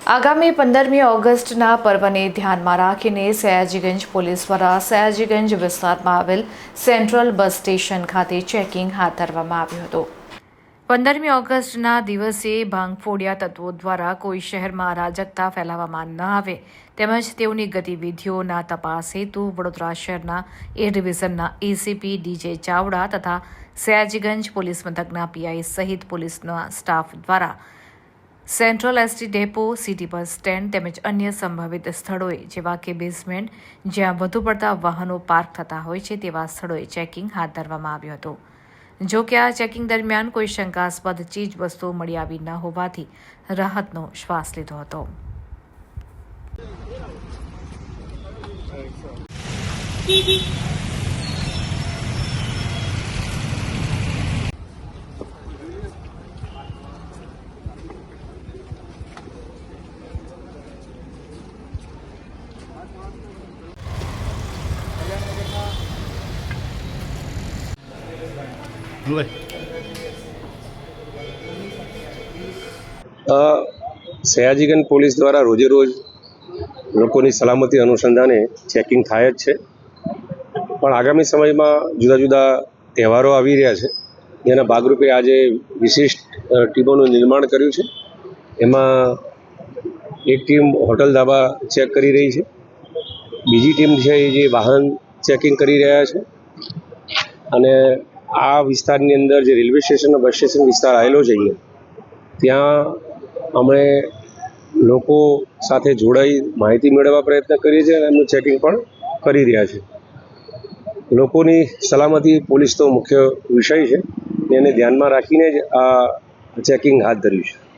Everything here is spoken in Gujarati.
આગામી પંદરમી ઓગસ્ટના પર્વને ધ્યાનમાં રાખીને સયાજીગંજ પોલીસ દ્વારા સયાજીગંજ વિસ્તારમાં આવેલ સેન્ટ્રલ બસ સ્ટેશન ખાતે ચેકિંગ હાથ ધરવામાં આવ્યું હતું. પંદરમી ઓગસ્ટના દિવસે ભાંગફોડિયા તત્વો દ્વારા કોઈ શહેરમાં અરાજકતા ફેલાવવામાં ન આવે તેમજ તેઓની ગતિવિધિઓના તપાસ હેતુ વડોદરા શહેરના એ ડિવિઝનના એસીપી ડીજે ચાવડા તથા સયાજીગંજ પોલીસ મથકના પીઆઈ સહિત પોલીસના સ્ટાફ દ્વારા central ST depot city bus stand તેમજ અન્ય સંભવિત સ્થળોએ જેવા કે બેઝમેન્ટ જ્યાં વધુ પડતા વાહનો પાર્ક થતા હોય છે તેવા સ્થળોએ ચેકિંગ હાથ ધરવામાં આવ્યું હતું. જો કે આ ચેકિંગ દરમિયાન કોઈ શંકાસ્પદ ચીજ વસ્તુઓ મળી આવી ન હોવાથી રાહતનો શ્વાસ લીધો હતો. લે અ, સયાજીગંજ પોલીસ દ્વારા રોજે રોજ લોકોની સલામતી અનુસંધાને ચેકિંગ થાય જ છે. પણ આગામી સમયમાં જુદા જુદા તહેવારો આવી રહ્યા છે. જેના ભાગરૂપે આજે વિશિષ્ટ ટીમોનું નિર્માણ કર્યું છે. એમાં એક ટીમ હોટલ ધાબા ચેક કરી રહી છે. બીજી ટીમ છે એ જે વાહન ચેકિંગ કરી રહ્યા છે. અને આ વિસ્તારની અંદર જે રેલવે સ્ટેશન બસ સ્ટેશન વિસ્તાર આવેલો છે અહીંયા, ત્યાં અમે લોકો સાથે જોડાઈ માહિતી મેળવવા પ્રયત્ન કરીએ છીએ અને એમનું ચેકિંગ પણ કરી રહ્યા છે. લોકોની સલામતી પોલીસ તો મુખ્ય વિષય છે. એને ધ્યાનમાં રાખીને જ આ ચેકિંગ હાથ ધર્યું છે.